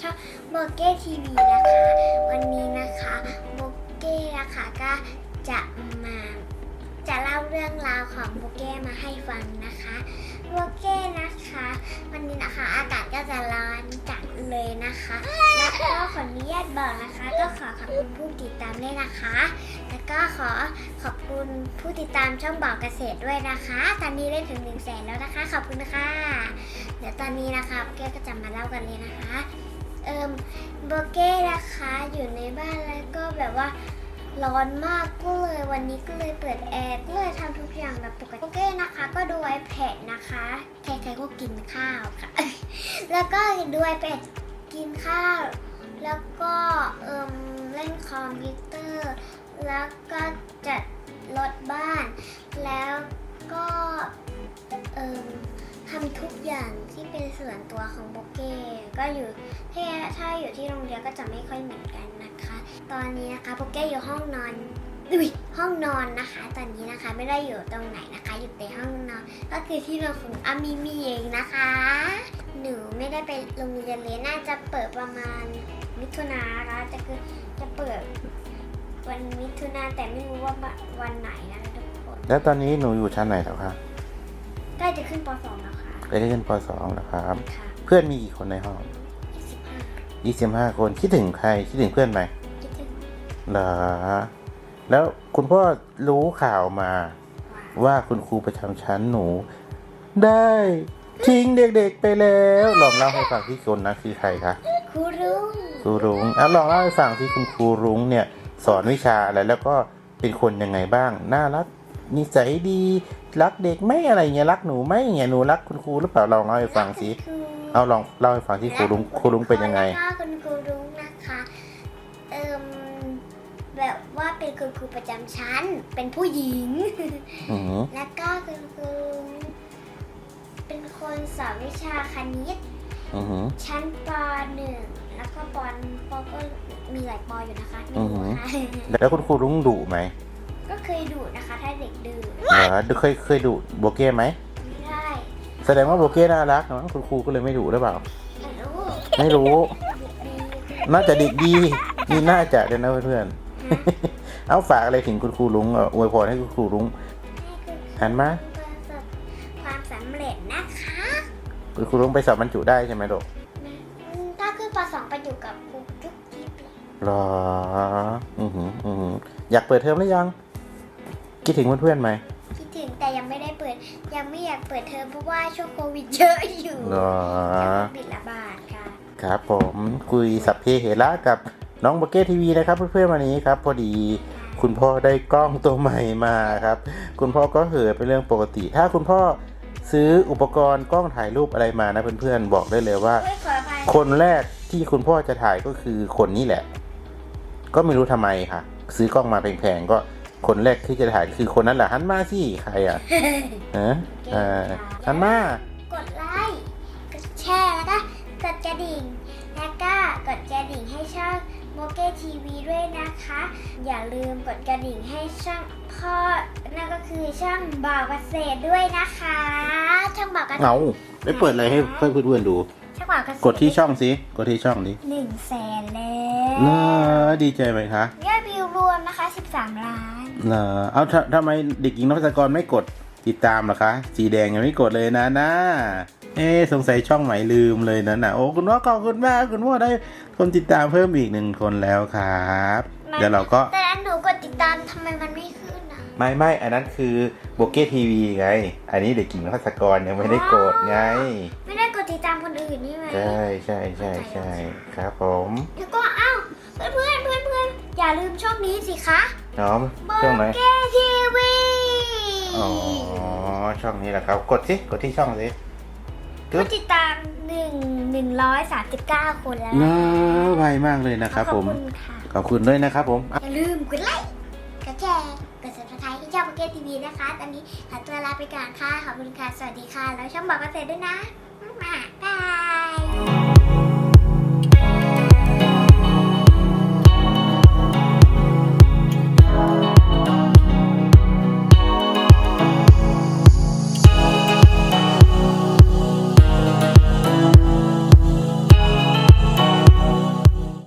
ชอบโบเก้ทีวีนะคะ วันนี้นะคะโบเก้นะคะก็จะมาจะเล่าเรื่องราวของโบเก้มาให้ฟังนะคะโบเก้นะคะ วันนี้นะคะอากาศก็จะร้อนจัดเลยนะคะ แล้วก็ขออนุญาตบอกนะคะ ก็ขอขอบคุณผู้ติดตามด้วยนะคะ แล้วก็ขอขอบคุณผู้ติดตามช่องบอกเกษตรด้วยนะคะ ตอนนี้เล่นถึงหนึ่งแสนแล้วนะคะ ขอบคุณนะคะ เดี๋ยวตอนนี้นะคะโบเก้ก็จะมาเล่ากันเลยนะคะ เอิมโบเก้นะคะอยู่ในบ้านแล้วก็แบบว่าร้อนมากก็เลยวันนี้ก็เลยเปิดแอร์ก็เลยทำทุกอย่างแบบปกติโบเก้นะคะ ก็ดู iPad นะคะใครๆก็กินข้าวค่ะ แล้วก็ดู iPad กินข้าว แล้วก็เอิมเล่นคอมพิวเตอร์ แล้วก็จัดรถบ้าน แล้วก็เอิ่ม ทำทุกอย่างที่เป็นส่วนตัวของโบเก้ก็อยู่ถ้าถ้าอยู่ที่โรงเรียนก็จะไม่ค่อยเหมือนกันนะคะ ตอนนี้นะคะโบเก้อยู่ห้องนอนอุ้ยห้องนอนนะคะ ตอนนี้นะคะไม่ได้อยู่ตรงไหนนะคะ อยู่ในห้องนอน ก็คือที่นอนของอามิมีเองนะคะ หนูไม่ได้ไปโรงเรียนเลยน่าจะเปิดประมาณมิถุนาแล้วจะคือจะเปิดวันมิถุนาแต่ไม่รู้ว่าวันไหนนะทุกคน แล้วตอนนี้หนูอยู่ชั้นไหนแล้วคะใกล้จะขึ้นป .2 แล้วค่ะ ไปเรียนป .2 แล้วครับค่ะเพื่อนมีกี่คนในห้อง25 25คนคิดถึงใครคิดถึงเพื่อนไหมคิดถึงเหรอแล้วคุณพ่อรู้ข่าวมาว่าว่าคุณครูประจำชั้นหนู ได้ทิ้งเด็กๆไปแล้วลองเล่าให้ฟังที่คนนะคือใครคะครูรุ่งครูรุ้งอะลองเล่าให้ฟังที่คุณครูรุ้งเนี่ย สอนวิชาอะไรแล้วก็เป็นคนยังไงบ้าง น่ารัก นิสัยดี รักเด็กไหมอะไรเงี้ยรักหนูไหมเงี้ยหนูรักคุณครูหรือเปล่าลองเล่าให้ฟังสิครูเอาลองเล่าให้ฟังที่ครูรุ้งครูรุ้งเป็นยังไงแล้วก็คุณครูรุ้งนะคะเอิมแบบว่าเป็นคุณครูประจำชั้น เป็นผู้หญิงอือหือแล้วก็คุณครูรุ้งเป็นคนสอนวิชาคณิตอือหือชั้นปหนึ่งแล้วก็ปอนปก็มีหลายปออยู่นะคะไม่อือหืรู้อค่ะแล้วคุณครูรุ้งดุไหมก็ เคยดุนะคะ ถ้าเด็กดื้อเหรอเคยเคยดุโบเก้ไหมไม่ได้แสดงว่าโบเก้น่ารักมั้งคุณครูก็เลยไม่ดุหรือเปล่า ไม่รู้ไม่รู้เด็กดีน่าจะเด็กดีนี่น่าจะเดี๋ยวนะเพื่อนๆเอาฝากอะไรถึงคุณครูรุ้งเอ่ออวยพรให้คุณครูรุ้งหันมาประสบความสำเร็จนะคะคุณครูรุ้งไปสอบบรรจุได้ใช่ไหมลูกถ้าขึ้นปสองไปอยู่กับครูทุกทีเลยรออือหืออือหืออยากเปิดเทอมหรือยัง คิดถึงเพื่อนๆไหมคิดถึงแต่ยังไม่ได้เปิด ยังไม่อยากเปิดเทอมเพราะว่าช่วงโควิดเยอะอยู่รอบิดระบาดค่ะครับผมคุยสัพเพเหระกับน้องโบเก้ทีวีนะครับ เพื่อนๆวันนี้ครับ พอดีคุณพ่อได้กล้องตัวใหม่มาครับ คุณพ่อก็เห่อะเป็นเรื่องปกติ ถ้าคุณพ่อซื้ออุปกรณ์กล้องถ่ายรูปอะไรมานะเพื่อนๆบอกได้เลยว่าเฮ้ยขออภัยคนแรกที่คุณพ่อจะถ่ายก็คือคนนี้แหละ ก็ไม่รู้ทำไมค่ะ ซื้อกล้องมาแพงๆก็ คนแรกที่จะถ่ายคือคนนั้นแหละหันมาสิใครอะฮะอ่าหันมากดไลค์กดแชร์แล้วก็กดกระดิ่ง แล้วก็กดกระดิ่งให้ช่องโมเกทีวีด้วยนะคะ อย่าลืมกดกระดิ่งให้ช่องพ่อนั่นก็คือช่องบ่าวเกษตรด้วยนะคะ ช่องบ่าวเกษตรเอาไปเปิดอะไรให้เพื่อนๆดูช่องบ่าวเกษตรกดที่ช่องสิกดที่ช่องนี้หนึ่งแสนแล้เนวอะดีใจไหมคะยอดวิว รวมนะคะ 13 ล้านเนอะเอาทำทำไมเด็กหญิงนภัสกรไม่กดติดตามล่ะคะ สีแดงยังไม่กดเลยนะนะ เอ๊ะสงสัยช่องใหม่ลืมเลยนะนะโอ้คุณพ่อขอบคุณมากคุณพ่อได้คนติดตามเพิ่มอีกหนึ่งคนแล้วครับ เดี๋ยวเราก็แต่อันหนูกดติดตามทำไมมันไม่ขึ้นอะไม่ไม่อันนั้นคือโบเก้ทีวีไง อันนี้เด็กหญิงนภัสกรยังไม่ได้กดไง ไม่ได้กดติดตามคนอื่นนี่ไหมใช่ใช่ใช่ใช่ครับผม แล้วก็เอ้าเพื่อนเพื่ อนเพื่อนๆอย่าลืมช่องนี้สิคะน้องช่องไหนเก้ทีวีอ๋อช่องนี้แหละครับ กดสิกดที่ช่องสิผู้ติดตามหนึ่งหนึ่งร้อยสามสิบเก้าคนแล้วน่าไวมากเลยนะครับ ผม ขอบคุณค่ะขอบคุณด้วยนะครับผม อย่าลืมกดไลค์ กดแชร์ กด subscribe ที่ช่องโปเกทีวีนะคะ ตอนนี้ขอตัวลาไปก่อนค่ะ ขอบคุณค่ะ สวัสดีค่ะ แล้วช่องบอกเกษตรด้วยนะบ๊ายบาย